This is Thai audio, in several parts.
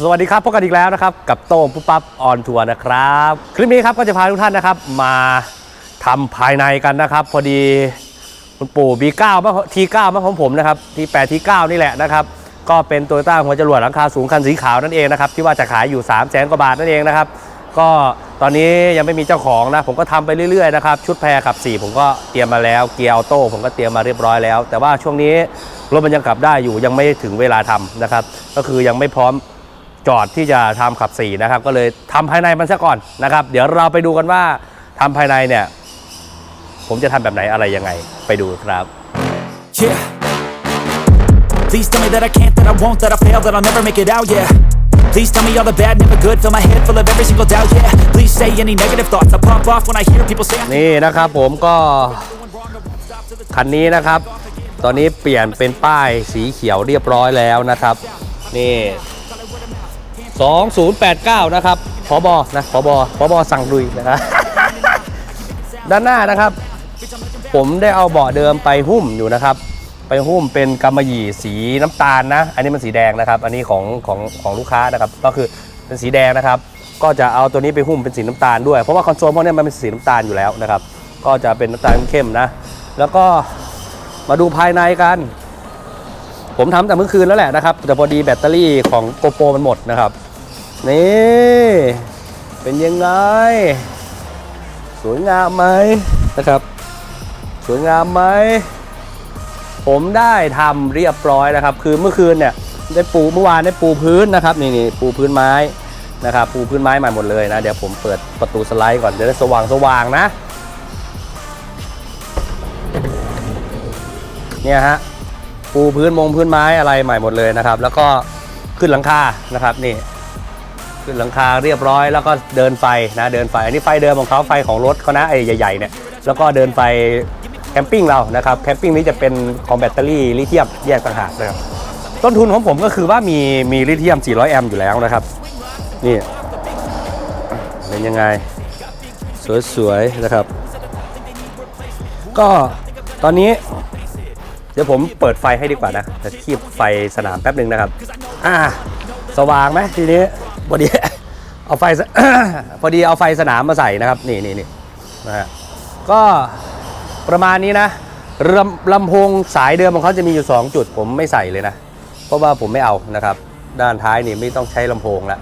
สวัสดีครับพบกันอีกแล้วนะครับกับโต้งปุ๊บปั๊บออนทัวร์นะครับ คลิปนี้ครับก็จะพาทุกท่านนะครับ มาทำภายในกันนะครับ พอดีคุณปู่ B9 มาที9มาของผมนะครับที8ที9นี่แหละนะครับ ก็เป็นโตโยต้าหัวจรวดหลังคาสูงคันสีขาวนั่นเองนะครับที่ว่าจะขายอยู่3 0 0แสนกว่าบาทนั่นเองนะครับ ก็ตอนนี้ยังไม่มีเจ้าของนะ ผมก็ทำไปเรื่อยๆนะครับชุดแพรขับ4ผมก็เตรียมมาแล้วเกียร์ออโต้ผมก็เตรียมมาเรียบร้อยแล้ว แต่ว่าช่วงนี้รถมันยังขับได้อยู่ยังไม่ถึงเวลาทำนะครับ ก็คือยังไม่พร้อม จอดที่จะทำขับสีนะครับก็เลยทำภายในมันซะก่อนนะครับ เดี๋ยวเราไปดูกันว่าทำภายในเนี่ย ผมจะทำแบบไหนอะไรยังไงไปดูครับ Yeah. Please tell me that I can't, that I won't, that I fail, that I'll never make it out, yeah. Please tell me all the bad, never good, fill my head full of every single doubt, yeah. Please say any negative thoughts, I pop off when I hear people say I นี่นะครับผมก็คันนี้นะครับ ตอนนี้เปลี่ยนเป็นป้ายสีเขียวเรียบร้อยแล้วนะครับ นี่ 2089 นะครับพอบอนะพอบอพอบอสั่งดุยนะครับ ด้านหน้านะครับ ผมได้เอาเบาะเดิมไปหุ้มอยู่นะครับ ไปหุ้มเป็นกำมะหยี่สีน้ำตาลนะ อันนี้มันสีแดงนะครับ อันนี้ของของของลูกค้านะครับ ก็คือเป็นสีแดงนะครับ ก็จะเอาตัวนี้ไปหุ้มเป็นสีน้ำตาลด้วย เพราะว่าคอนโซลพวกนี้มันเป็นสีน้ำตาลอยู่แล้วนะครับ ก็จะเป็นน้ำตาลเข้มนะ แล้วก็มาดูภายในกันผมทำแต่เมื่อคืนแล้วแหละนะครับ แต่พอดีแบตเตอรี่ของโกโปรมันหมดนะครับ นี่ เป็นยังไง สวยงามไหมนะครับ สวยงามไหม ผมได้ทำเรียบร้อยนะครับ คือเมื่อคืนเนี่ยได้ปูเมื่อวานได้ปูพื้นนะครับนี่นี่ปูพื้นไม้นะครับปูพื้นไม้ใหม่หมดเลยนะ เดี๋ยวผมเปิดประตูสไลด์ก่อนจะได้สว่างสว่างนะเนี่ยฮะปูพื้นมงพื้นไม้อะไรใหม่หมดเลยนะครับ แล้วก็ขึ้นหลังคานะครับนี่ ขึ้นหลังคาเรียบร้อยแล้วก็เดินไฟนะเดินไฟ อันนี้ไฟเดิมของเขาไฟของรถเขานะไอ้ใหญ่ๆเนี่ยแล้วก็เดินไฟแคมปิ้งเรานะครับแคมปิ้งนี้จะเป็นของแบตเตอรี่ลิเธียมแยกต่างหากนะครับต้นทุนของผมก็คือว่ามีมีลิเธียม 400 แอมป์อยู่แล้วนะครับ นี่เป็นยังไง สวยๆนะครับ ก็ตอนนี้ เดี๋ยวผมเปิดไฟให้ดีกว่านะจะคีบไฟสนามแป๊บหนึ่งนะครับ อ่า สว่างไหมทีนี้ พอดี เอาไฟพอดีเอาไฟสนามมาใส่นะครับ นี่นี่นี่นะฮะก็ประมาณนี้นะลำลำโพงสายเดิมของเขาจะมีอยู่ 2 จุดผมไม่ใส่เลยนะ เพราะว่าผมไม่เอานะครับ ด้านท้ายนี่ไม่ต้องใช้ลำโพงแล้ว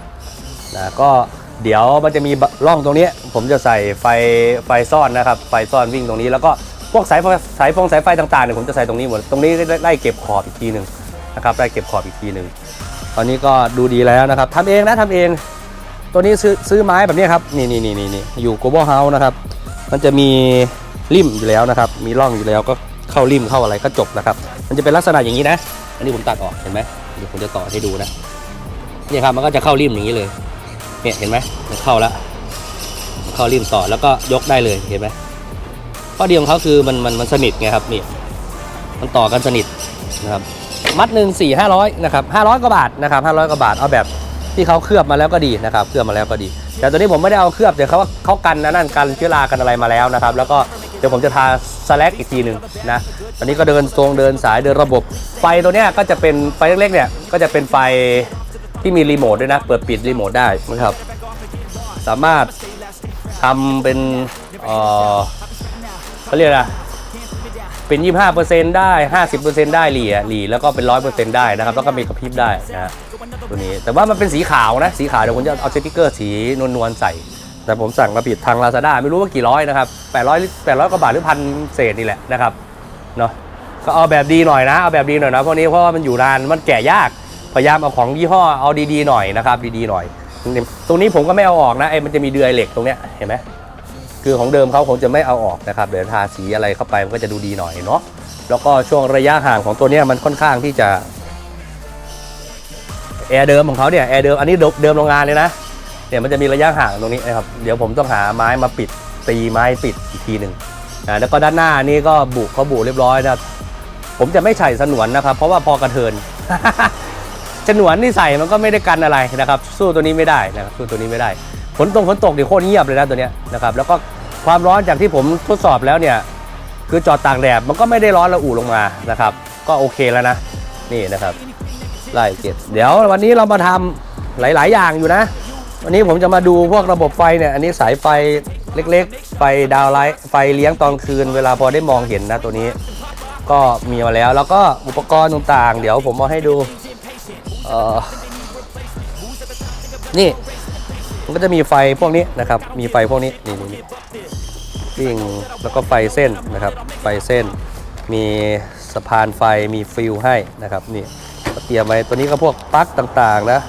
นะก็เดี๋ยวมันจะมีร่องตรงนี้ ผมจะใส่ไฟไฟซ่อนนะครับ ไฟซ่อนวิ่งตรงนี้ แล้วก็พวกสายสายฟงสายไฟต่างๆเนี่ยผมจะใส่ตรงนี้หมดตรงนี้ไล่เก็บขอบอีกทีหนึ่งนะครับไล่เก็บขอบอีกทีหนึ่ง ตอนนี้ก็ดูดีแล้วนะครับทำเองนะทำเอง ตัวนี้ซื้อซื้อไม้แบบนี้ครับนี่นี่นี่นี่อยู่ global house นะครับ มันจะมีริมอยู่แล้วนะครับ มีร่องอยู่แล้วก็เข้าริมเข้าอะไรก็จบนะครับ มันจะเป็นลักษณะอย่างนี้นะ อันนี้ผมตัดออกเห็นไหมเดี๋ยวผมจะต่อให้ดูนะเนี่ยครับมันก็จะเข้าริมอย่างนี้เลยเนี่ยเห็นไหมมันเข้าแล้วเข้าริมต่อแล้วก็ยกได้เลยเห็นไหมข้อดีของเขาคือมันมันมันสนิทไงครับนี่มันต่อกันสนิทนะครับ มัดหนึ่งสี่ห้าร้อยนะครับห้าร้อยกว่าบาทนะครับห้าร้อยกว่าบาทเอาแบบที่เขาเคลือบมาแล้วก็ดีนะครับเคลือบมาแล้วก็ดี แต่ตัวนี้ผมไม่ได้เอาเคลือบเดี๋ยวเขาเขากันนะนั่นกันเชื้อรากันอะไรมาแล้วนะครับ แล้วก็เดี๋ยวผมจะทาสแลกอีกทีหนึ่งนะตอนนี้ก็เดินตรงเดินสายเดินระบบ ไฟตัวเนี้ยก็จะเป็นไฟเล็กๆเนี่ยก็จะเป็นไฟที่มีรีโมทด้วยนะ เปิดปิดรีโมทได้นะครับ สามารถทำเป็นเออเขาเรียกอะไร เป็น 25%ได้ 50%ได้หลีอะหลีแล้วก็เป็น 100%ได้นะครับ แล้วก็มีกระพริบได้นะตัวนี้ แต่ว่ามันเป็นสีขาวนะ สีขาวเดี๋ยวผมจะเอาสติกเกอร์สีนวลๆใส่ แต่ผมสั่งมาผิดทาง Lazada ไม่รู้ว่ากี่ร้อยนะครับ 800 800กว่าบาทหรือพันเศษนี่แหละนะครับเนาะก็เอาแบบดีหน่อยนะ เอาแบบดีหน่อยนะเพราะนี้เพราะว่ามันอยู่นาน มันแก่ยาก พยายามเอาของยี่ห้อ เอาดีๆหน่อยนะครับ ดีๆหน่อย ตรงนี้ผมก็ไม่เอาออกนะไอ้มันจะมีเดือยเหล็กตรงเนี้ย เห็นไหม คือของเดิมเขาคงจะไม่เอาออกนะครับเดี๋ยวทาสีอะไรเข้าไปมันก็จะดูดีหน่อยเนาะแล้วก็ช่วงระยะห่างของตัวนี้มันค่อนข้างที่จะแอร์เดิมของเขาเนี่ยแอร์เดิมอันนี้เดิมโรงงานเลยนะเนี่ยมันจะมีระยะห่างตรงนี้นะครับเดี๋ยวผมต้องหาไม้มาปิดตีไม้ปิดอีกทีหนึ่งนะแล้วก็ด้านหน้านี่ก็บุเขาบุเรียบร้อยนะผมจะไม่ใส่สนวนนะครับ เพราะว่าพอกระเทินฉนวนที่ใส่มันก็ไม่ได้กันอะไรนะครับ สู้ตัวนี้ไม่ได้นะครับสู้ตัวนี้ไม่ได้ ฝนตกฝนตกนี่โคตรเงียบเลยนะตัวเนี้ยนะครับแล้วก็ความร้อนจากที่ผมทดสอบแล้วเนี่ยคือจอดตากแดดมันก็ไม่ได้ร้อนระอุลงมานะครับ ก็โอเคแล้วนะนี่นะครับไล่เก็บเดี๋ยววันนี้เรามาทำหลาย ๆ อย่างอยู่นะ วันนี้ผมจะมาดูพวกระบบไฟเนี่ยอันนี้สายไฟเล็ก ๆ ไฟดาวไลท์ไฟเลี้ยงตอนคืน เวลาพอได้มองเห็นนะตัวนี้ ก็มีมาแล้วแล้วก็อุปกรณ์ต่างๆ เดี๋ยวผมมาให้ดูเออนี่ มันก็จะมีไฟพวกนี้นะครับ มีไฟพวกนี้นี่นี่นี่วิ่งแล้วก็ไฟเส้นนะครับ ไฟเส้น มีสะพานไฟมีฟิลให้นะครับนี่เตรียมไว้ตัวนี้ก็พวกปลั๊กต่างๆนะ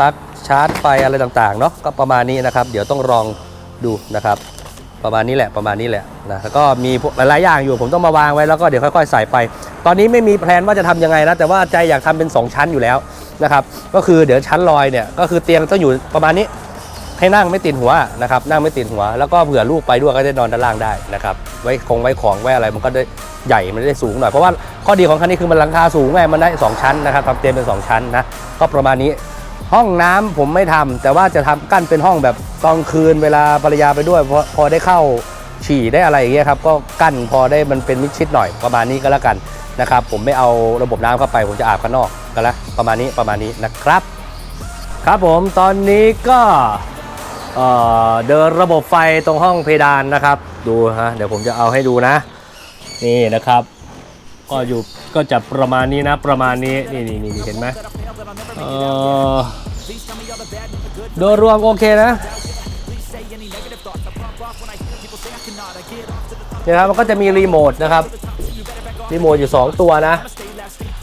ปลั๊กชาร์จไฟอะไรต่างๆเนาะก็ประมาณนี้นะครับ เดี๋ยวต้องลองดูนะครับ ประมาณนี้แหละประมาณนี้แหละนะแล้วก็มีหลายๆอย่างอยู่ผมต้องมาวางไว้แล้วก็เดี๋ยวค่อยๆใส่ไป ตอนนี้ไม่มีแพลนว่าจะทำยังไงนะแต่ว่าใจอยากทำเป็น 2 ชั้นอยู่แล้ว นะครับ ก็คือเดี๋ยวชั้นลอยเนี่ยก็คือเตียงต้องอยู่ประมาณนี้ให้นั่งไม่ติดหัวนะครับนั่งไม่ติดหัว แล้วก็เผื่อลูกไปด้วยก็จะนอนด้านล่างได้นะครับไว้คงไว้ของไว้อะไรมันก็ได้ใหญ่มันได้สูงหน่อยเพราะว่าข้อดีของคันนี้คือมันหลังคาสูงไงมันได้ 2 ชั้นนะครับทำเตียงเป็น 2 ชั้นนะก็ประมาณนี้ห้องน้ำผมไม่ทำแต่ว่าจะทำกั้นเป็นห้องแบบตอนคืนเวลาภรรยาไปด้วยพอพอได้เข้าฉี่ได้อะไรอย่างเงี้ยครับก็กั้นพอได้มันเป็นมิดชิดหน่อยประมาณนี้ก็แล้วกัน นะครับผมไม่เอาระบบน้ำเข้าไป ผมจะอาบข้างนอกก็แล้วประมาณนี้ประมาณนี้นะครับ ครับผมตอนนี้ก็เเดินระบบไฟตรงห้องเพดานนะครับ ดูฮะเดี๋ยวผมจะเอาให้ดูนะ นี่นะครับ ก็อยู่ก็จะประมาณนี้นะประมาณนี้นี่นี่นี่เห็นไหมเอ่อโดยรวมโอเคนะเนี่ยครับมันก็จะมีรีโมทนะครับ รีโมทอยู่ 2 ตัวนะ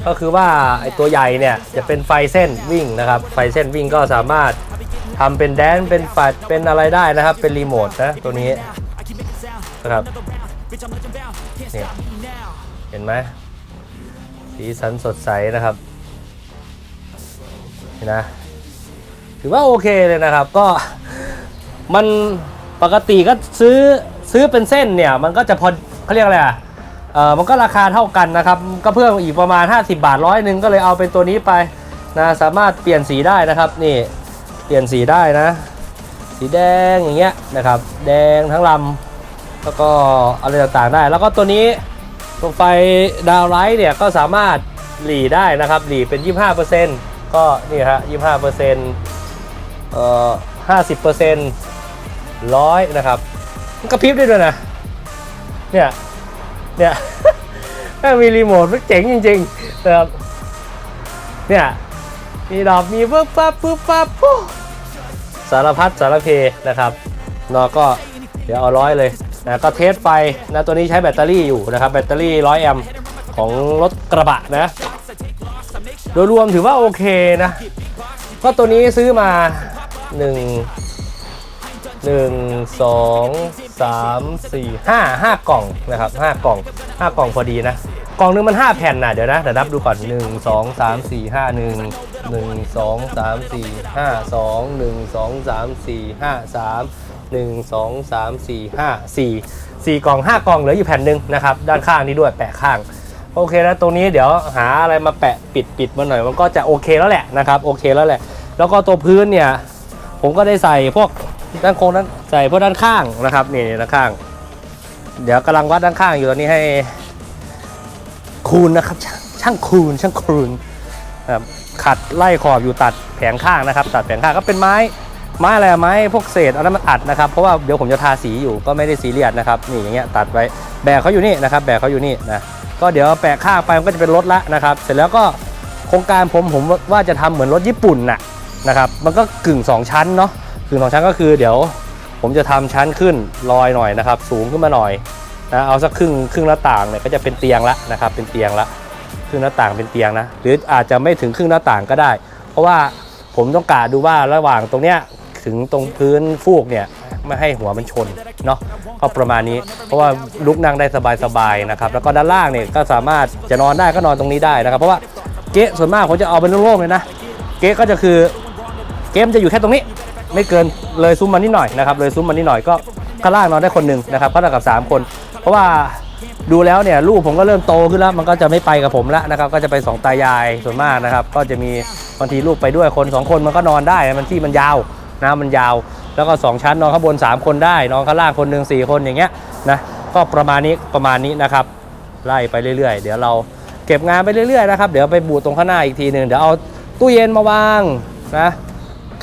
ก็คือว่าไอตัวใหญ่เนี่ยจะเป็นไฟเส้นวิ่งนะครับ ไฟเส้นวิ่งก็สามารถทำเป็นแดนเป็นแฟลชเป็นอะไรได้นะครับ เป็นรีโมทนะตัวนี้นะครับเนี่ยเห็นไหมสีสันสดใสนะครับเห็นนะถือว่าโอเคเลยนะครับก็มันปกติก็ซื้อซื้อเป็นเส้นเนี่ย มันก็จะพอเขาเรียกอะไรอะ เออมันก็ราคาเท่ากันนะครับ ก็เพิ่มอีกประมาณ 50 บาทร้อยหนึ่งก็เลยเอาเป็นตัวนี้ไปนะสามารถเปลี่ยนสีได้นะครับนี่เปลี่ยนสีได้นะ สีแดงอย่างเงี้ยนะครับ แดงทั้งลำแล้วก็อะไรต่างๆได้ แล้วก็ตัวนี้ตัวไฟดาวไลท์เนี่ยก็สามารถหลีได้นะครับหลีเป็น 25%ก็นี่ฮะ25%เอ่อ50%ร้อยนะครับมันกระพริบได้ด้วยนะเนี่ย เนี่ยแม่มีรีโมทมันเจ๋งจริงๆนะครับเนี่ยมีดอกมีปึ๊บปั๊บปึ๊บปั๊บสารพัดสารเพนะครับเนาะก็เดี๋ยวเอาร้อยเลยนะก็เทสไฟนะตัวนี้ใช้แบตเตอรี่อยู่นะครับแบตเตอรี่ร้อยแอมป์ของรถกระบะนะ โดยรวมถือว่าโอเคนะ ก็ตัวนี้ซื้อมา1หนึ่ง สามสี่ห้าห้ากล่องนะครับห้ากล่องห้ากล่องพอดีนะกล่องหนึงมันห้าแผ่นนะเดี๋ยวนะเดี๋ยวนับดูก่อนหนึ่งสองสามสี่ห้าหนึ่งหนึ่งสองสามสี่ห้าสองหนึ่งสองสามสี่ห้าสามหนึ่งสองสามสี่ห้าสี่สี่กล่องห้ากล่องเหลืออยู่แผ่นหนึ่งนะครับ ด้านข้างนี้ด้วยแปะข้าง โอเคนะตรงนี้เดี๋ยวหาอะไรมาแปะปิดปิดมาหน่อย มันก็จะโอเคแล้วแหละนะครับ โอเคแล้วแหละ แล้วก็ตัวพื้นเนี่ย ผมก็ได้ใส่พวก ด้านโค้งด้านใส่พวกด้านข้างนะครับนี่ด้านข้าง เดี๋ยวกำลังวัดด้านข้างอยู่ตอนนี้ให้คูณนะครับ ช่างคูณช่างคูณครับขัดไล่ขอบอยู่ตัดแผงข้างนะครับ ตัดแผงข้างก็เป็นไม้ไม้อะไรไม้พวกเศษเอานั้นมาอัดนะครับเพราะว่าเดี๋ยวผมจะทาสีอยู่ก็ไม่ได้ซีเรียสนะครับนี่อย่างเงี้ยตัดไว้แบกเขาอยู่นี่นะครับแบกเขาอยู่นี่นะก็เดี๋ยวแปะข้างไปมันก็จะเป็นรถละนะครับ เสร็จแล้วก็โครงการผมผมว่าจะทำเหมือนรถญี่ปุ่นน่ะนะครับมันก็กึ่ง 2 ชั้นเนาะ กึ่งสองชั้นก็คือเดี๋ยวผมจะทำชั้นขึ้นลอยหน่อยนะครับ สูงขึ้นมาหน่อยนะเอาสักครึ่งครึ่งหน้าต่างเนี่ยก็จะเป็นเตียงละนะครับเป็นเตียงละครึ่งหน้าต่างเป็นเตียงนะหรืออาจจะไม่ถึงครึ่งหน้าต่างก็ได้ เพราะว่าผมต้องกะดูว่าระหว่างตรงเนี้ยถึงตรงพื้นฟูกเนี่ยไม่ให้หัวมันชนเนาะก็ประมาณนี้ เพราะว่าลุกนั่งได้สบายๆนะครับแล้วก็ด้านล่างเนี่ยก็สามารถจะนอนได้ก็นอนตรงนี้ได้นะครับ เพราะว่าเก๊ส่วนมากผมจะเอาเป็นโล่งๆเลยนะ เก๊ก็จะคือเกมจะอยู่แค่ตรงนี้ ไม่เกินเลยซุ้มมานิดหน่อยนะครับเลยซุ้มมานิดหน่อยก็ข้างล่างนอนได้คนหนึ่งนะครับก็เท่ากับ 3 คน เพราะว่าดูแล้วเนี่ยลูกผมก็เริ่มโตขึ้นแล้ว มันก็จะไม่ไปกับผมแล้วนะครับก็จะไปสองตายายส่วนมากนะครับ ก็จะมีบางทีลูกไปด้วยคน 2 คนมันก็นอนได้มันที่มันยาวนะมันยาว แล้วก็ 2 ชั้นนอนข้างบน 3 คนได้นอนข้างล่างคนหนึ่งสี่คนอย่างเงี้ยนะก็ประมาณนี้ประมาณนี้นะครับไล่ไปเรื่อยๆ เดี๋ยวเราเก็บงานไปเรื่อยๆนะครับเดี๋ยวไปบูตรงข้างหน้าอีกทีหนึ่งเดี๋ยวเอาตู้เย็นมาวางนะ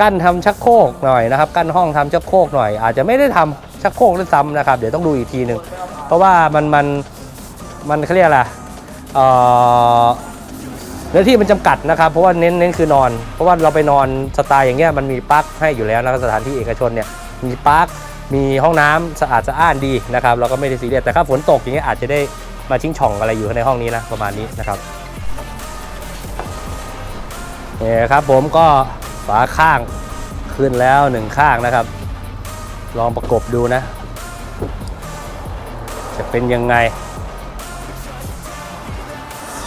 กั้นทำชักโครกหน่อยนะครับ กั้นห้องทำชักโครกหน่อย อาจจะไม่ได้ทำชักโครกด้วยซ้ำนะครับ เดี๋ยวต้องดูอีกทีหนึ่งเพราะว่ามันมันมันเขาเรียกอะไรเอ่อเนื้อที่มันจำกัดนะครับ เพราะว่าเน้นเน้นคือนอน เพราะว่าเราไปนอนสไตล์อย่างเงี้ยมันมีปลั๊กให้อยู่แล้วนะสถานที่เอกชนเนี่ยมีปลั๊กมีห้องน้ำสะอาดสะอ้านดีนะครับเราก็ไม่ได้ซีเรียสแต่ถ้าฝนตกอย่างเงี้ยอาจจะได้มาชิงช่องอะไรอยู่ในห้องนี้นะประมาณนี้นะครับเนี่ยครับผมก็ ฝาข้างขึ้นแล้วหนึ่งข้างนะครับ ลองประกบดูนะ จะเป็นยังไง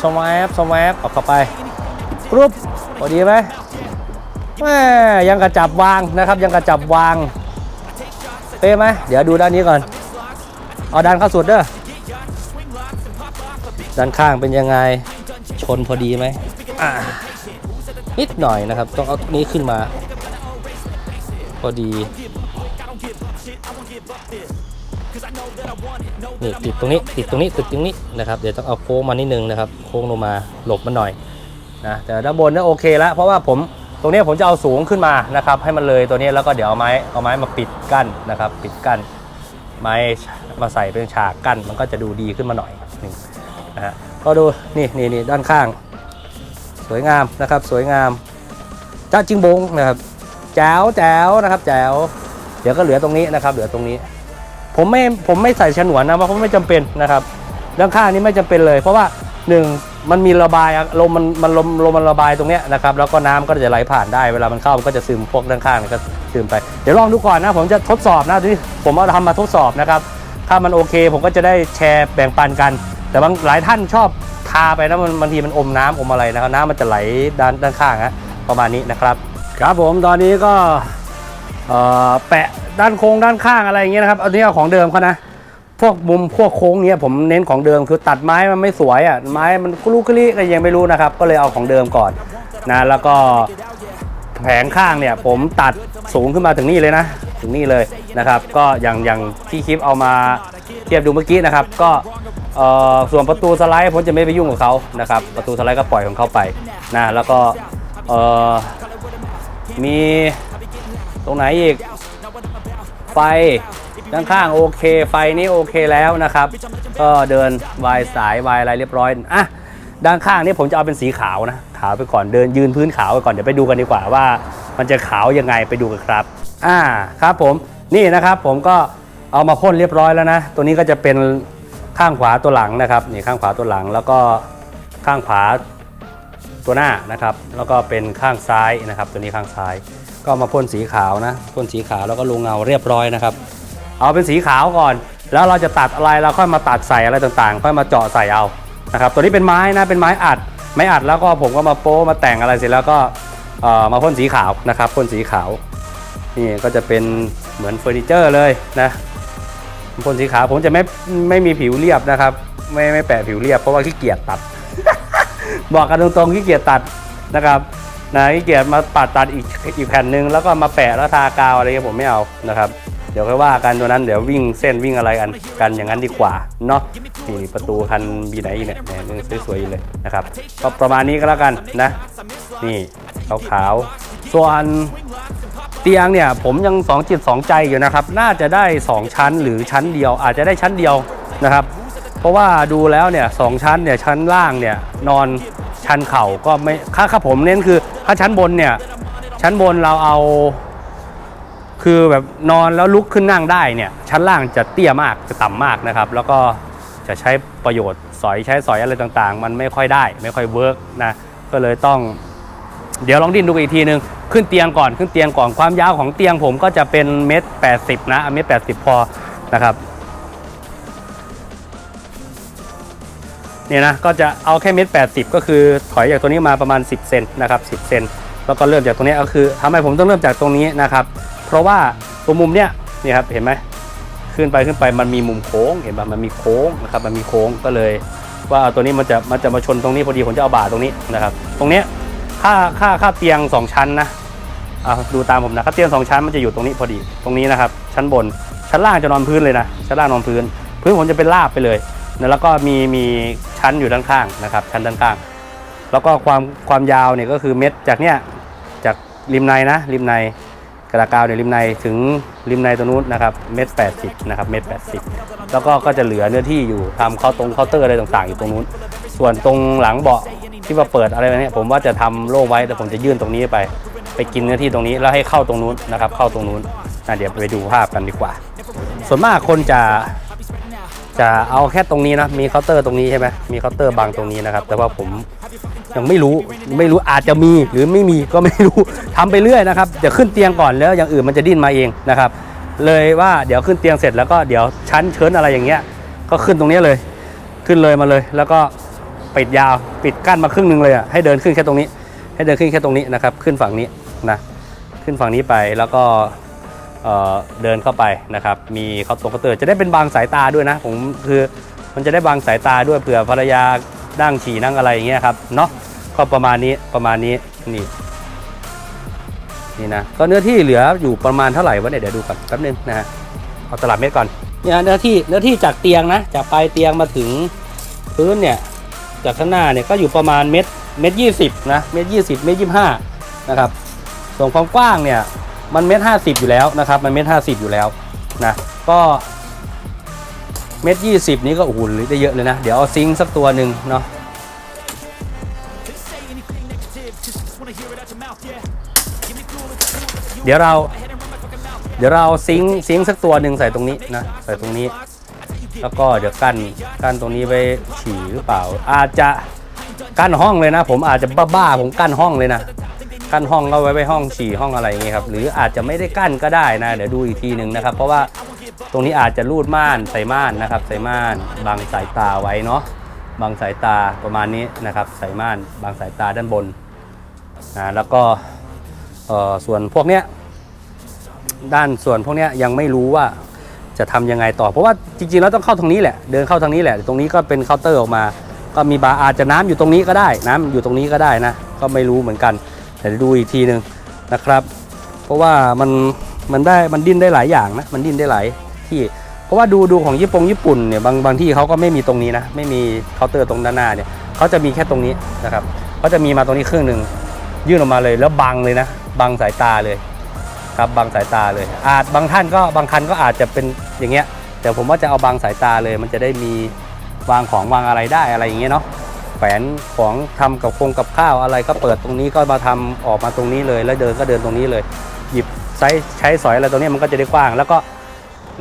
สวายสวายออกเข้าไปกรุ๊ปพอดีไหมแม่ยังกระจับวางนะครับ ยังกระจับวาง เป๊ะไหมเดี๋ยวดูด้านนี้ก่อน เอาด้านเข้าสุดเด้อด้านข้างเป็นยังไง ชนพอดีไหมอ่า นิดหน่อยนะครับ ต้องเอานี้ขึ้นมา พอดีนี่ติดตรงนี้ติดตรงนี้ติดตรงนี้นะครับเดี๋ยวต้องเอาโค้งมานิดนึงนะครับโค้งลงมาหลบมันหน่อยนะแต่ด้านบนนี่โอเคแล้วเพราะว่าผมตรงนี้ผมจะเอาสูงขึ้นมานะครับ ให้มันเลยตัวนี้แล้วก็เดี๋ยวเอาไม้เอาไม้มาปิดกั้นนะครับ ปิดกั้นไม้มาใส่เป็นฉากกั้นมันก็จะดูดีขึ้นมาหน่อยนึงนะฮะก็ดูนี่นี่นี่ด้านข้าง วยงามนะครับสวยงามจ้าจิงบงนะครับแจ๋วแจ๋วนะครับแจ๋วเดี๋ยวก็เหลือตรงนี้นะครับ เหลือตรงนี้ ผมไม่ผมไม่ใส่ฉนวนนะเพราะไม่จำเป็นนะครับด้านข้างนี้ไม่จำเป็นเลย เพราะว่าหนึ่งมันมีระบายลมมันมันลมลมมันระบายตรงเนี้ยนะครับแล้วก็น้ำก็จะไหลผ่านได้เวลามันเข้ามันก็จะซึมพวกด้านข้างก็ซึมไปเดี๋ยวลองดูก่อนนะผมจะทดสอบนะที่ผมเอาทำมาทดสอบนะครับ ถ้ามันโอเค ผมก็จะได้แชร์แบ่งปันกัน แต่บางหลายท่านชอบ ทาไปนะมันบางทีมันอมน้ำอมอะไรนะครับน้ำมันจะไหลด้านด้านข้างฮะประมาณนี้นะครับ ครับผมตอนนี้ก็แปะด้านโค้งด้านข้างอะไรอย่างเงี้ยนะครับอันนี้เอาของเดิมเขานะพวกมุมพวกโค้งเนี้ยผมเน้นของเดิมคือตัดไม้มันไม่สวยอะไม้มันกุลุกกุลิก็ยังไม่รู้นะครับ ก็เลยเอาของเดิมก่อนนะแล้วก็แผงข้างเนี่ยผมตัดสูงขึ้นมาถึงนี่เลยนะ ถึงนี่เลยนะครับ ก็อย่างอย่างที่คลิปเอามาเทียบดูเมื่อกี้นะครับ ก็ ส่วนประตูสไลด์ผมจะไม่ไปยุ่งกับเขานะครับ ประตูสไลด์ก็ปล่อยของเขาไปนะแล้วก็มีตรงไหนอีก ไฟด้านข้างโอเคไฟนี้โอเคแล้วนะครับ ก็เดินวายสายวายอะไรเรียบร้อยอะด้านข้างนี่ผมจะเอาเป็นสีขาวนะขาวไปก่อนเดินยืนพื้นขาวไปก่อนเดี๋ยวไปดูกันดีกว่าว่า มันจะขาวยังไงไปดูกันครับ อ่าครับผมนี่นะครับผมก็เอามาพ่นเรียบร้อยแล้วนะ ตัวนี้ก็จะเป็น ข้างขวาตัวหลังนะครับนี่ข้างขวาตัวหลัง แล้วก็ข้างขวาตัวหน้านะครับ แล้วก็เป็นข้างซ้ายนะครับ ตัวนี้ข้างซ้าย ก็มาพ่นสีขาวนะพ่นสีขาวแล้วก็ลงเงาเรียบร้อยนะครับ เอาเป็นสีขาวก่อน แล้วเราจะตัดอะไรเราค่อยมาตัดใส่อะไรต่างๆ ค่อยมาเจาะใส่เอานะครับ ตัวนี้เป็นไม้นะเป็นไม้อัดไม้อัดแล้วก็ผมก็มาโป้มาแต่งอะไรเสร็จแล้วก็เอ่อมาพ่นสีขาวนะครับพ่นสีขาวนี่ก็จะเป็นเหมือนเฟอร์นิเจอร์เลยนะ พ่นสีขาวผมจะไม่ไม่มีผิวเรียบนะครับ ไม่ไม่แปะผิวเรียบเพราะว่าขี้เกียจตัด บอกกันตรงๆขี้เกียจตัดนะครับนะขี้เกียจมาปัดตัดอีกอีกแผ่นหนึ่งแล้วก็มาแปะแล้วทากาวอะไรเงี้ยผมไม่เอานะครับ เดี๋ยวค่อยว่ากันตัวนั้นเดี๋ยววิ่งเส้นวิ่งอะไรกันกันอย่างนั้นดีกว่าเนาะนี่ประตูคันบีไหนเนี่ยแหมยังสวยๆเลยนะครับ ก็ประมาณนี้ก็แล้วกันนะ นี่ขาวๆส่วน เตียงเนี่ยผมยังสองจิตสองใจอยู่นะครับ น่าจะได้ 2 ชั้นหรือชั้นเดียว อาจจะได้ชั้นเดียวนะครับ เพราะว่าดูแล้วเนี่ยสองชั้นเนี่ยชั้นล่างเนี่ยนอนชั้นเข่าก็ไม่ค่าค่าผมเน้นคือถ้าชั้นบนเนี่ยชั้นบนเราเอา คือแบบนอนแล้วลุกขึ้นนั่งได้เนี่ยชั้นล่างจะเตี้ยมากจะต่ำมากนะครับ แล้วก็จะใช้ประโยชน์สอยใช้สอยอะไรต่างๆ มันไม่ค่อยได้ ไม่ค่อยเวิร์กนะก็เลยต้อง เดี๋ยวลองดิ้นดูอีกทีนึง ขึ้นเตียงก่อนขึ้นเตียงก่อนความยาวของเตียงผมก็จะเป็นเมตรแปดสิบนะเมตรแปดสิบพอนะครับเนี่ยนะก็จะเอาแค่เมตรแปดสิบก็คือถอยจากตัวนี้มาประมาณ 10เซนนะครับ10เซนแล้วก็เริ่มจากตรงนี้ก็คือทำไมผมต้องเริ่มจากตรงนี้นะครับ เพราะว่าตัวมุมเนี้ยนี่ครับเห็นไหมขึ้นไปขึ้นไปมันมีมุมโค้งเห็นป่ะมันมีโค้งนะครับมันมีโค้งก็เลย ว่าตัวนี้มันจะมันจะมาชนตรงนี้พอดีผมจะเอาบ่าตรงนี้นะครับ ตรงเนี้ยค่าค่าค่าเตียง 2 ชั้นนะ ดูตามผมนะค่าเตียง2ชั้นมันจะอยู่ตรงนี้พอดี ตรงนี้นะครับ ชั้นบน ชั้นล่างจะนอนพื้นเลยนะ ชั้นล่างนอนพื้น พื้นผมจะเป็นราบไปเลย แล้วก็มีมีชั้นอยู่ด้านข้างนะครับ ชั้นด้านข้าง แล้วก็ความความยาวเนี่ยก็คือเม็ดจากเนี้ยจากริมในนะ ริมในกระดาษกาวเนี่ยริมในถึงริมในตัวนู้นนะครับเม็ดแปดสิบนะครับเม็ดแปดสิบแล้วก็ก็จะเหลือเนื้อที่อยู่ทำเคาน์ตรงเคาน์เตอร์อะไรต่างๆ อยู่ตรงนู้น ส่วนตรงหลังเบาะที่ว่าเปิดอะไรเนี่ยผมว่าจะทำโล่งไว้แต่ผมจะยื่นตรงนี้ไป ไปกินเนื้อที่ตรงนี้แล้วให้เข้าตรงนู้นนะครับ เข้าตรงนู้นนะเดี๋ยวไปดูภาพกันดีกว่า ส่วนมากคนจะจะเอาแค่ตรงนี้นะ มีเคาน์เตอร์ตรงนี้ใช่ไหมมีเคาน์เตอร์บังตรงนี้นะครับ แต่ว่าผมยังไม่รู้ไม่รู้อาจจะมีหรือไม่มีก็ไม่รู้ทำไปเรื่อยนะครับเดี๋ยวขึ้นเตียงก่อนแล้วอย่างอื่นมันจะดิ้นมาเองนะครับ เลยว่าเดี๋ยวขึ้นเตียงเสร็จแล้วก็เดี๋ยวชั้นเชิญอะไรอย่างเงี้ย ก็ขึ้นตรงนี้เลย ขึ้นเลยมาเลย แล้วก็ปิดยาวปิดกั้นมาครึ่งหนึงเลยอะให้เดินขึ้นแค่ตรงนี้ ให้เดินขึ้นแค่ตรงนี้นะครับ ขึ้นฝั่งนี้ นะขึ้นฝั่งนี้ไปแล้วก็เเดินเข้าไปนะครับ มีเขาตรงเคาน์เตอร์จะได้เป็นบางสายตาด้วยนะผมคือมันจะได้บางสายตาด้วยเผื่อภรรยานั่งฉี่นั่งอะไรอย่างเงี้ยครับเนาะก็ประมาณนี้ประมาณนี้นี่นี่นะก็เนื้อที่เหลืออยู่ประมาณเท่าไหร่วะเนี่ยเดี๋ยวดูก่อนแป๊บนึงนะฮะเอาตลับเมตรก่อนเนี่ยเนื้อที่เนื้อที่จากเตียงนะจากปลายเตียงมาถึงพื้นเนี่ยจากข้างหน้าเนี่ยก็อยู่ประมาณเมตรเมตรยี่สิบนะเมตรยี่สิบเมตรยี่สิบห้านะครับ ส่วนความกว้างเนี่ยมันเมตรห้าสิบอยู่แล้วนะครับ มันเมตรห้าสิบอยู่แล้วนะก็เมตรยี่สิบนี้ก็อ้โหหรือได้เยอะเลยนะ เดี๋ยวเอาซิงค์สักตัวหนึ่งเนาะเดี๋ยวเรา เดี๋ยวเราซิงค์ซิงค์สักตัวหนึ่งใส่ตรงนี้นะใส่ตรงนี้ แล้วก็เดี๋ยวกั้นกั้นตรงนี้ไว้ฉี่หรือเปล่า อาจจะกั้นห้องเลยนะ ผมอาจจะบ้าๆผมกั้นห้องเลยนะ กั้นห้องก็ไว้ไว้ห้องฉี่ห้องอะไรอย่างเงี้ยครับหรืออาจจะไม่ได้กั้นก็ได้นะเดี๋ยวดูอีกทีหนึ่งนะครับ เพราะว่าตรงนี้อาจจะรูดม่านใส่ม่านนะครับใส่ม่านบังสายตาไว้เนาะบังสายตาประมาณนี้นะครับใส่ม่านบังสายตาด้านบนนะแล้วก็เออส่วนพวกเนี้ยด้านส่วนพวกเนี้ยยังไม่รู้ว่าจะทำยังไงต่อ เพราะว่าจริงๆแล้วต้องเข้าทางนี้แหละ เดินเข้าทางนี้แหละ ตรงนี้ก็เป็นเคาน์เตอร์ออกมา ก็มีบาร์อาจจะน้ำอยู่ตรงนี้ก็ได้น้ำอยู่ตรงนี้ก็ได้นะ ก็ไม่รู้เหมือนกัน เดี๋ยวดูอีกทีหนึ่งนะครับ เพราะว่ามันมันได้มันดิ้นได้หลายอย่างนะมันดิ้นได้หลายที่เพราะว่าดูดูของญี่ปุ่งญี่ปุ่นเนี่ยบางบางที่เขาก็ไม่มีตรงนี้นะไม่มีเคาน์เตอร์ตรงด้านหน้าเนี่ยเขาจะมีแค่ตรงนี้นะครับเขาจะมีมาตรงนี้ครึ่งหนึ่งยื่นออกมาเลยแล้วบังเลยนะบังสายตาเลยครับบังสายตาเลย อาจบางท่านก็บางคันก็อาจจะเป็นอย่างเงี้ยแต่ผมว่าจะเอาบังสายตาเลย มันจะได้มีวางของวางอะไรได้อะไรอย่างเงี้ยเนาะ ขวนของทำกับคงกับข้าวอะไรก็เปิดตรงนี้ก็มาทำออกมาตรงนี้เลย แล้วเดินก็เดินตรงนี้เลย หยิบไซส์ใช้สอยอะไรตรงนี้มันก็จะได้กว้าง แล้วก็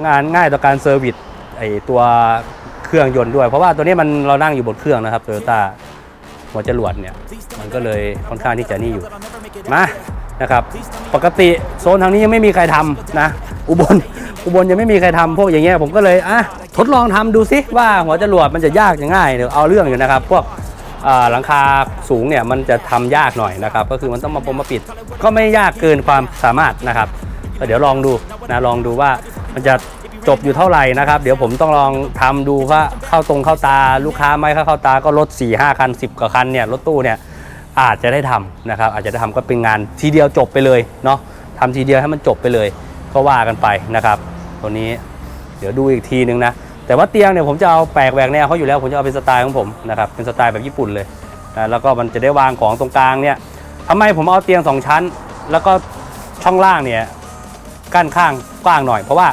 งานง่ายต่อการเซอร์วิสไอตัวเครื่องยนต์ด้วย เพราะว่าตัวนี้มันเรานั่งอยู่บนเครื่องนะครับโตโยต้าหัวจรวดเนี่ยมันก็เลยค่อนข้างที่จะนี่อยู่มานะครับปกติโซนทางนี้ยังไม่มีใครทำนะ อุบลอุบลยังไม่มีใครทำพวกอย่างเงี้ยผมก็เลยอะทดลองทำดูซิว่าหัวจรวดมันจะยากจะง่ายเดี๋ยวเอาเรื่องอยู่นะครับ พวก หลังคาสูงเนี่ยมันจะทำยากหน่อยนะครับ ก็คือมันต้องมาปมมาปิด ก็ไม่ยากเกินความสามารถนะครับเดี๋ยวลองดูนะลองดูว่ามันจะจบอยู่เท่าไหร่นะครับ เดี๋ยวผมต้องลองทำดูว่าเข้าตรงเข้าตาลูกค้าไม่เข้าเข้าตาก็รถ4ี่ห้าคัน 10กว่าคันเนี่ยรถตู้เนี่ยอาจจะได้ทำนะครับ อาจจะได้ทำก็เป็นงานทีเดียวจบไปเลยเนาะทำทีเดียวให้มันจบไปเลย ก็ว่ากันไปนะครับ ตัวนี้เดี๋ยวดูอีกทีนึงนะ แต่ว่าเตียงเนี่ยผมจะเอาแปลกแหวกแนวเขาอยู่แล้วผมจะเอาเป็นสไตล์ของผมนะครับเป็นสไตล์แบบญี่ปุ่นเลยนะแล้วก็มันจะได้วางของตรงกลางเนี่ยทำไมผมเอาเตียงสองชั้น แล้วก็ช่องล่างเนี่ยกั้นข้างกว้างหน่อย เพราะว่า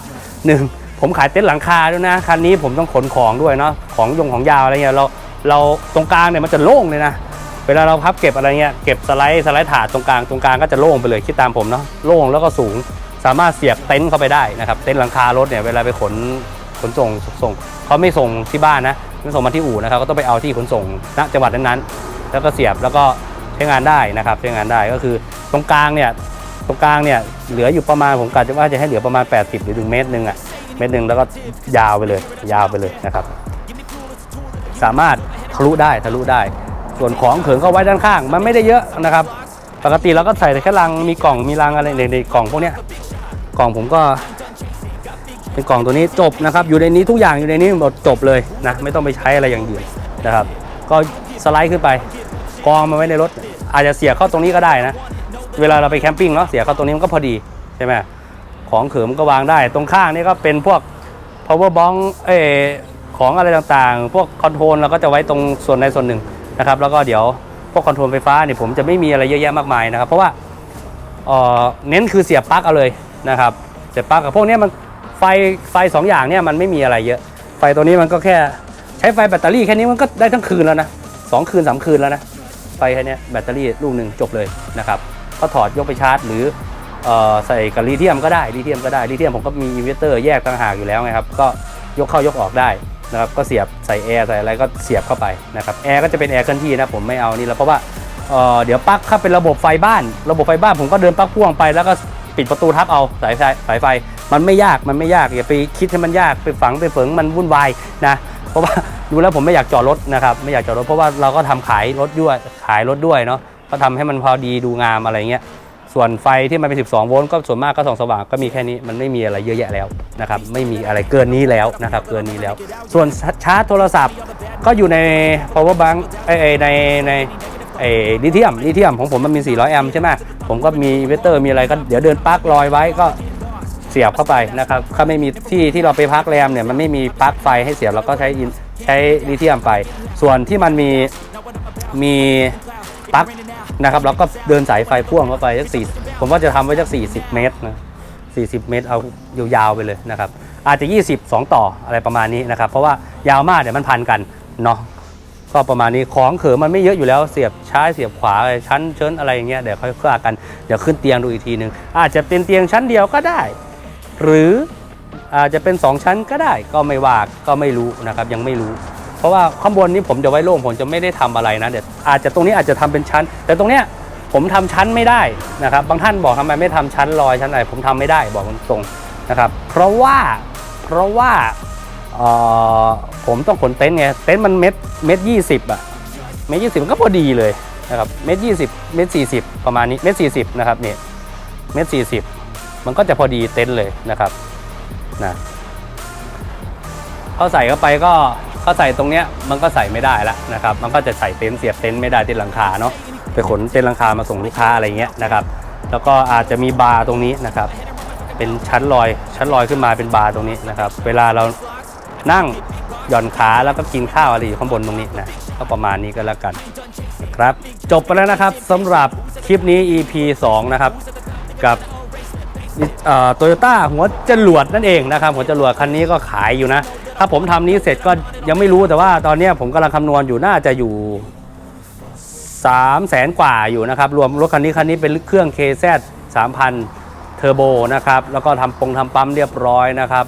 หนึ่งผมขายเต็นท์หลังคาด้วยนะคันนี้ผมต้องขนของด้วยเนาะของยงของยาวอะไรเงี้ยเราเราตรงกลางเนี่ยมันจะโล่งเลยนะเวลาเราพับเก็บอะไรเงี้ยเก็บสไลด์สไลด์ถาดตรงกลางตรงกลางก็จะโล่งไปเลยคิดตามผมเนาะโล่งแล้วก็สูงสามารถเสียบเต็นท์เข้าไปได้นะครับเต็นท์หลังคารถเนี่ยเวลาไปขน ขนส่งส่งเขาไม่ส่งที่บ้านนะไม่ส่งมาที่อู่นะครับก็ต้องไปเอาที่ขนส่งณจังหวัดนั้นๆแล้วก็เสียบแล้วก็ใช้งานได้นะครับใช้งานได้ก็คือตรงกลางเนี่ยตรงกลางเนี่ยเหลืออยู่ประมาณผมกะจะว่าจะให้เหลือประมาณ 80 หรือถึงเมตรหนึ่งอะเมตรหนึ่งแล้วก็ยาวไปเลย ยาวไปเลยนะครับ สามารถทะลุได้ทะลุได้ ส่วนของเขิงก็ไว้ด้านข้าง มันไม่ได้เยอะนะครับ ปกติเราก็ใส่แค่ลังมีกล่องมีลังอะไรในในกล่องพวกเนี้ยกล่องผมก็ เป็นกล่องตัวนี้จบนะครับ อยู่ในนี้ทุกอย่างอยู่ในนี้หมดจบเลยนะ ไม่ต้องไปใช้อะไรอย่างอื่นนะครับ ก็สไลด์ขึ้นไป กองมาไว้ในรถ อาจจะเสียเข้าตรงนี้ก็ได้นะ เวลาเราไปแคมปิ้งเนาะเสียเข้าตรงนี้มันก็พอดีใช่ไหมของเขิมก็วางได้ ตรงข้างนี่ก็เป็นพวก power b o n เอของอะไรต่างๆ พวกคอนโทรลเราก็จะไว้ตรงส่วนใดส่วนหนึ่งนะครับ แล้วก็เดี๋ยวพวกคอนโทรลไฟฟ้าเนี่ยผมจะไม่มีอะไรเยอะแยะมากมายนะครับ เพราะว่าเออเน้นคือเสียบปลั๊กเอาเลยนะครับ เสียบปลั๊กกับพวกนี้มัน ไฟไฟสองอย่างเนี่ยมันไม่มีอะไรเยอะ ไฟตัวนี้มันก็แค่ใช้ไฟแบตเตอรี่แค่นี้มันก็ได้ทั้งคืนแล้วนะสองคืนสามคืนแล้วนะไฟแค่นี้แบตเตอรี่ลูกหนึ่งจบเลยนะครับก็ถอดยกไปชาร์จ หรือออใส่กับลิเธียมก็ได้ลิเธียมก็ได้ลิเธียมผมก็มีอินเวอร์เตอร์แยกต่างหากอยู่แล้วไงครับก็ยกเข้ายกออกได้นะครับก็เสียบใส่แอร์ใส่อะไรก็เสียบเข้าไปนะครับแอร์ก็จะเป็นแอร์เคลื่อนที่นะผมไม่เอานี่แล้วเพราะว่าเเดี๋ยวปลั๊กถ้าเป็นระบบไฟบ้าน ระบบไฟบ้านผมก็เดินปลั๊กพ่วงไปแล้วก็ ปิดประตูทับเอาสายไฟสายไฟ มันไม่ยากมันไม่ยากอย่าไปคิดให้มันยากไปฝังไปเฝงมันวุ่นวายนะเพราะว่าดูแล้วผมไม่อยากจอดรถนะครับไม่อยากจอดรถเพราะว่าเราก็ทำขายรถด้วยขายรถด้วยเนาะก็ทำให้มันพอดีดูงามอะไรเงี้ยส่วนไฟที่มันเป็น 12 โวลต์ก็ส่วนมากก็ส่องสว่างก็มีแค่นี้มันไม่มีอะไรเยอะแยะแล้วนะครับไม่มีอะไรเกินนี้แล้วนะครับเกินนี้แล้ว ส่วนชาร์จโทรศัพท์ก็อยู่ใน power bank เอ้ในใน ไอ้ลิเธียมลิเธียมของผมมันมี 400 แอมป์ใช่ไหมผมก็มีเวเตอร์มีอะไรก็เดี๋ยวเดินปลั๊กลอยไว้ก็เสียบเข้าไปนะครับถ้าไม่มีที่ที่เราไปพักแรมเนี่ยมันไม่มีปลั๊กไฟให้เสียบเราก็ใช้ใช้ลิเธียมไป ส่วนที่มันมีมีปลั๊กนะครับเราก็เดินสายไฟพ่วงเข้าไปสักสี่ผมว่าจะทำไว้สัก 40 เมตรนะ40 เมตรเอายาวๆไปเลยนะครับอาจจะ 20 2 ต่ออะไรประมาณนี้นะครับเพราะว่ายาวมากเดี๋ยวมันพันกันเนาะ ก็ประมาณนี้ของเขิมมันไม่เยอะอยู่แล้วเสียบซ้ายเสียบขวาอะไรชั้นเชิญอะไรอย่างเงี้ยเดี๋ยวค่อยว่ากันเดี๋ยวขึ้นเตียงดูอีกทีหนึ่งอาจจะเป็นเตียงชั้นเดียวก็ได้ หรืออาจจะเป็น 2 ชั้นก็ได้ก็ไม่ว่าก็ไม่รู้นะครับยังไม่รู้ เพราะว่าข้างบนนี้ผมจะไว้โล่งผมจะไม่ได้ทำอะไรนะเดี๋ยวอาจจะตรงนี้อาจจะทำเป็นชั้น แต่ตรงเนี้ยผมทำชั้นไม่ได้นะครับ บางท่านบอกทำไมไม่ทำชั้นลอยชั้นอะไรผมทำไม่ได้บอกตรงๆนะครับ เพราะว่าเพราะว่า ผมต้องขนเต็นท์ไงเต็นท์มันเม็ดเม็ดยี่สิบอะเม็ดยี่สิบมันก็พอดีเลยนะครับเม็ดยี่สิบเม็ดสี่สิบประมาณนี้เม็ดสี่สิบนะครับเนี่ยเม็ดสี่สิบมันก็จะพอดีเต็นท์เลยนะครับนะเขาใส่เข้าไปก็เขาใส่ตรงเนี้ยมันก็ใส่ไม่ได้ละนะครับ มันก็จะใส่เต็นท์เสียบเต็นท์ไม่ได้ที่หลังคาเนาะไปขนเต็นท์หลังคามาส่งลูกค้าอะไรเงี้ยนะครับ แล้วก็อาจจะมีบาร์ตรงนี้นะครับ เป็นชั้นลอยชั้นลอยขึ้นมาเป็นบาร์ตรงนี้นะครับ เวลาเรา นั่งหย่อนขาแล้วก็กินข้าวอะไรอยู่ข้างบนตรงนี้นะก็ประมาณนี้ก็แล้วกันนะครับ จบไปแล้วนะครับสำหรับคลิปนี้ EP 2 นะครับ กับโตโยต้าหัวจรวดนั่นเองนะครับ หัวจรวดคันนี้ก็ขายอยู่นะ ถ้าผมทำนี้เสร็จก็ยังไม่รู้แต่ว่าตอนนี้ผมกำลังคำนวณอยู่น่าจะอยู่3 0 0แสนกว่าอยู่นะครับ รวมรถคันนี้คันนี้เป็นเครื่อง KZ 3,000 เทอร์โบนะครับ แล้วก็ทำปงทำปั๊มเรียบร้อยนะครับ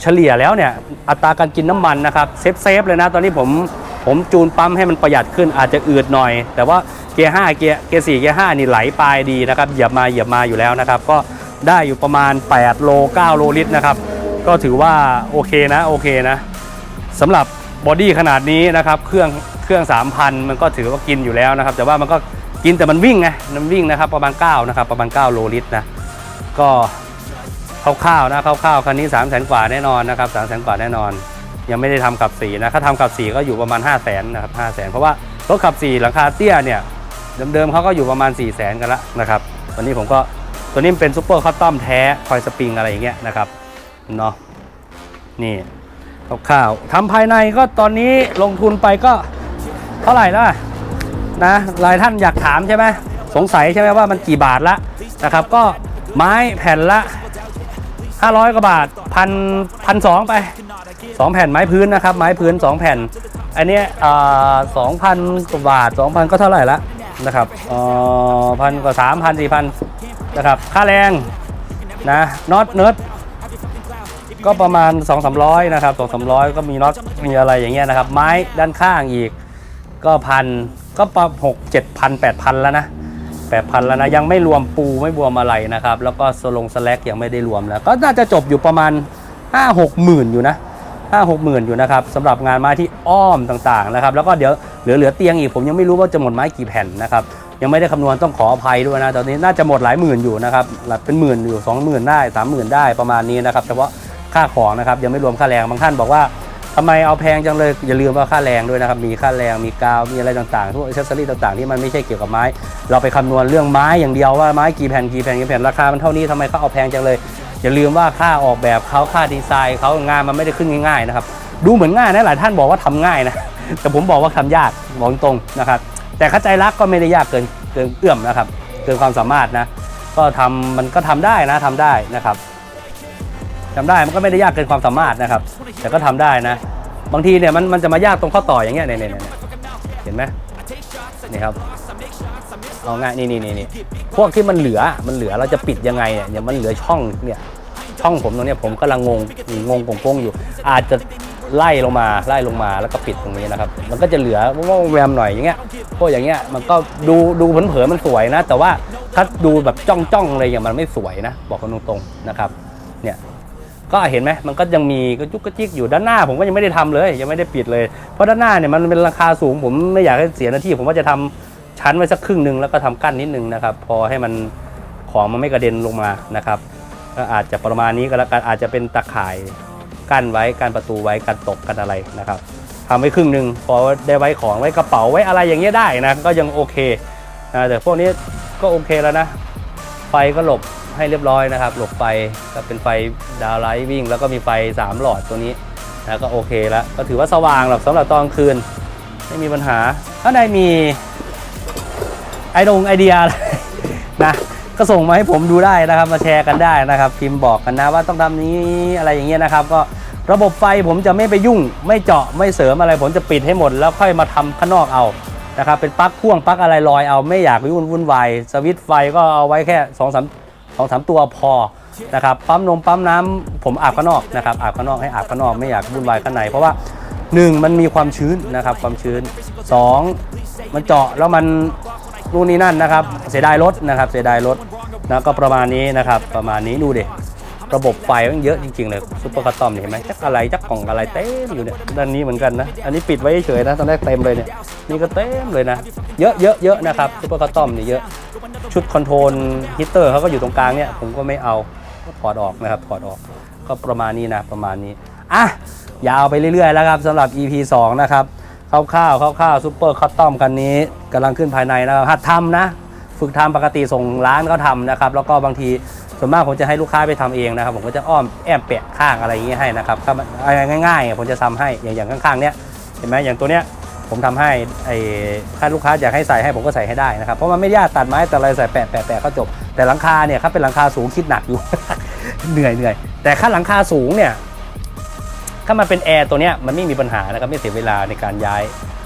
เฉลี่ยแล้วเนี่ยอัตราการกินน้ำมันนะครับเซฟเซฟเลยนะตอนนี้ผมผมจูนปั๊มให้มันประหยัดขึ้นอาจจะอืดหน่อย แต่ว่าเกียร์5เกียร์เกียร์4เกียร์5นี่ไหลปลายดีนะครับเหยียบมาเหยียบมาอยู่แล้วนะครับ ก็ได้อยู่ประมาณ 8 โล 9 โลลิตรนะครับ ก็ถือว่าโอเคนะโอเคนะสำหรับบอดี้ขนาดนี้นะครับเครื่องเครื่อง 3,000 มันก็ถือว่ากินอยู่แล้วนะครับ แต่ว่ามันก็กินแต่มันวิ่งไงมันวิ่งนะครับประมาณ9นะครับประมาณ 9 โลลิตรนะก็ คร่าวๆนะคร่าวๆคันนี้3 0 0แสนกว่าแน่นอนนะครับ3 0 0แสนกว่าแน่นอน ยังไม่ได้ทำขับสีนะถ้าทำขับสีก็อยู่ประมาณ 5 0 0แสนนะครับ5 0 0แสนเพราะว่ารถขับสีหลังคาเตี้ยเนี่ยเดิมๆเขาก็อยู่ประมาณ 4 0 0แสนกันละนะครับตอนนี้ผมก็ตัวนี้เป็นซูเปอร์คัสตอมแท้คอยสปริงอะไรอย่างเงี้ยนะครับเนาะนี่คร่าวๆทำภายในก็ตอนนี้ลงทุนไปก็เท่าไหร่แล้วอะนะหลายท่านอยากถามใช่ไหมสงสัยใช่ไหมว่ามันกี่บาทละนะครับก็ไม้แผ่นละ 500กว่าบาทพันพันสองไป 2 แผ่นไม้พื้นนะครับ ไม้พื้น 2 แผ่น อันเนี้สองพันกว่าบาท 2,000 ก็เท่าไหร่ละนะครับพันกว่าสามพันสี่พันนะครับ ค่าแรงนะน็อตเนิร์ดก็ประมาณ 2 3 0 0 นะครับ 2 3 0 0 ก็มีน็อตมีอะไรอย่างเงี้ยนะครับ ไม้ด้านข้างอีกก็พันก็ประหกเจ็ดพันแปดพันแล้วนะ แปดพันแล้วนะ ยังไม่รวมปูไม่รวมอะไรนะครับ แล้วก็สลงสแลกยังไม่ได้รวมแล้วก็น่าจะจบอยู่ประมาณ 5 6หมื่นอยู่นะ5 6หกหมื่นอยู่นะครับสำหรับงานไม้ที่อ้อมต่างๆนะครับ แล้วก็เดี๋ยวเหลือเหลือเตียงอีกผมยังไม่รู้ว่าจะหมดไม้กี่แผ่นนะครับยังไม่ได้คำนวณต้องขออภัยด้วยนะตอนนี้น่าจะหมดหลายหมื่นอยู่นะครับหลักเป็นหมื่นอยู่20,000ได้30,000ได้ประมาณนี้นะครับเฉพาะค่าของนะครับยังไม่รวมค่าแรงบางท่านบอกว่า ทำไมเอาแพงจังเลยอย่าลืมว่าค่าแรงด้วยนะครับ มีค่าแรงมีกาวมีอะไรต่างๆพวกอิสซอรี่ต่างๆที่มันไม่ใช่เกี่ยวกับไม้ เราไปคำนวณเรื่องไม้อย่างเดียวว่าไม้กี่แผ่นกี่แผ่นกี่แผ่นราคามันเท่านี้ทำไมเขาเอาแพงจังเลย อย่าลืมว่าค่าออกแบบเขาค่าดีไซน์เขางานมันไม่ได้ขึ้นง่ายๆนะครับดูเหมือนง่ายนะหลายท่านบอกว่าทำง่ายนะแต่ผมบอกว่าทำยากบอกตรงนะครับ แต่เข้าใจรักก็ไม่ได้ยากเกินเกินเอื้อมนะครับ เกินความสามารถนะ ก็ทำมันก็ทำได้นะทำได้นะครับ ทำได้มันก็ไม่ได้ยากเกินความสามารถนะครับ แต่ก็ทำได้นะ บางทีเนี่ยมันมันจะมายากตรงข้อต่ออย่างเงี้ยเนี่ยเนี่ยเนี่ยเห็นไหมนี่ครับเอาง่ายนี่นี่นี่พวกที่มันเหลือมันเหลือเราจะปิดยังไงเนี่ยเนี่ยมันเหลือช่องเนี่ยช่องผมตรงเนี้ยผมกำลังงงงงโป้งอยู่ อาจจะไล่ลงมาไล่ลงมาแล้วก็ปิดตรงนี้นะครับ มันก็จะเหลือว่องแวมหน่อยอย่างเงี้ยพวกอย่างเงี้ยมันก็ดูดูเผินๆมันสวยนะ แต่ว่าถ้าดูแบบจ้องจ้องๆอะไรอย่างมันไม่สวยนะ บอกกันตรงๆนะครับเนี่ย ก็เห็นไหมมันก็ยังมีกระจุกกระจิกอยู่ด้านหน้า ผมก็ยังไม่ได้ทำเลย ยังไม่ได้ปิดเลย เพราะด้านหน้าเนี่ยมันเป็นราคาสูง ผมไม่อยากให้เสียหน้าที่ ผมว่าจะทำชั้นไว้สักครึ่งหนึ่งแล้วก็ทำกั้นนิดนึงนะครับ พอให้มันของมันไม่กระเด็นลงมานะครับก็อาจจะประมาณนี้ก็แล้วกันอาจจะเป็นตะข่ายกั้นไว้กั้นประตูไว้กันตกกันอะไรนะครับทำไว้ครึ่งหนึ่งพอได้ไว้ของไว้กระเป๋าไว้อะไรอย่างเงี้ยได้นะก็ยังโอเคนะแต่พวกนี้ก็โอเคแล้วนะไฟก็หลบ ให้เรียบร้อยนะครับ หลบไฟก็เป็นไฟดาวไลท์วิ่ง แล้วก็มีไฟ 3 หลอดตัวนี้นะก็โอเคแล้วก็ถือว่าสว่างหรอกสำหรับตอนคืน ไม่มีปัญหาถ้าใดมีไอดงไอเดียอะไรนะก็ส่งมาให้ผมดูได้นะครับ มาแชร์กันได้นะครับ พิมพ์บอกกันนะว่าต้องทำนี้อะไรอย่างเงี้ยนะครับ ก็ระบบไฟผมจะไม่ไปยุ่ง ไม่เจาะไม่เสริมอะไร ผมจะปิดให้หมด แล้วค่อยมาทำข้างนอกเอานะครับเป็นปลั๊กพ่วงปลั๊กอะไรลอยเอาไม่อยากยุ่นวุ่นวายสวิตช์ไฟก็เอาไว้แค่2อสาม สองสามตัวพอนะครับปั๊มนมปั๊มน้ำผมอาบข้างนอกนะครับอาบข้างนอกให้อาบข้างนอกไม่อยากวุ่นวายข้างในเพราะว่า 1 มันมีความชื้นนะครับความชื้น 2 มันเจาะแล้วมันนู่นนี่นั่นนะครับ เสียดายรถนะครับเสียดายรถนะก็ประมาณนี้นะครับประมาณนี้ดูเด็ ระบบไฟมันเยอะจริงๆเลยซุปเปอร์คัสตอมเนี่ยเห็นไหมจักอะไรจักกล่องอะไรเต็มอยู่เนี่ยด้านนี้เหมือนกันนะ อันนี้ปิดไว้เฉยนะตอนแรกเต็มเลยเนี่ยนี่ก็เต็มเลยนะ เยอะเยอะเยอะนะครับซุปเปอร์คัสตอมเนี่ยเยอะชุดคอนโทรลฮีตเตอร์เขาก็อยู่ตรงกลางเนี่ยผมก็ไม่เอาก็ถอดออกนะครับถอดออกก็ประมาณนี้นะประมาณนี้อะยาวไปเรื่อยๆแล้วครับสำหรับ EP 2 นะครับคร่าวๆคร่าวๆซูเปอร์คัสตอมคันนี้กำลังขึ้นภายในนะครับหัดทำนะ ฝึกทำปกติส่งร้านเขาทำนะครับ แล้วก็บางที ส่วนมากผมจะให้ลูกค้าไปทำเองนะครับผมก็จะอ้อมแอมแปะข้างอะไรอย่างเงี้ยให้นะครับถ้ามันอะไรง่ายๆอะผมจะทำให้อย่างอย่างข้างๆเนี้ยเห็นไหมอย่างตัวเนี้ยผมทำให้ไอ้ถ้าลูกค้าอยากให้ใส่ให้ผมก็ใส่ให้ได้นะครับเพราะมันไม่ยากตัดไม้แต่อะไรใส่แปะแปะแปะก็จบ แต่หลังคาเนี่ยครับเป็นหลังคาสูงคิดหนักอยู่เหนื่อยเหนื่อยแต่ค่าหลังคาสูงเนี่ยถ้ามันเป็นแอร์ตัวเนี้ยมันไม่มีปัญหานะครับไม่เสียเวลาในการย้าย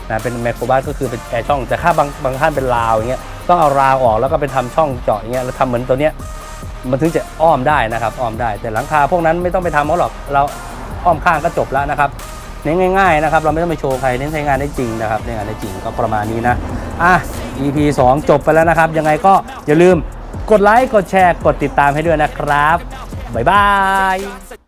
นะเป็นไมโครบัสก็คือเป็นแอร์ช่องแต่ถ้าบางบางท่านเป็นราวอย่างเงี้ยต้องเอาราวออกแล้วก็ไปทำช่องเจาะอย่างเงี้ยแล้วทำเหมือนตัวเนี้ย มันถึงจะอ้อมได้นะครับ อ้อมได้ แต่หลังคาพวกนั้นไม่ต้องไปทำเขาหรอก เราอ้อมข้างก็จบแล้วนะครับเน้นง่ายๆนะครับ เราไม่ต้องไปโชว์ใคร เน้นใช้งานได้จริงนะครับใช้งานได้จริงก็ประมาณนี้นะ อะ EP 2 จบไปแล้วนะครับ ยังไงก็อย่าลืมกดไลค์ กดแชร์ กดติดตามให้ด้วยนะครับ บ๊ายบาย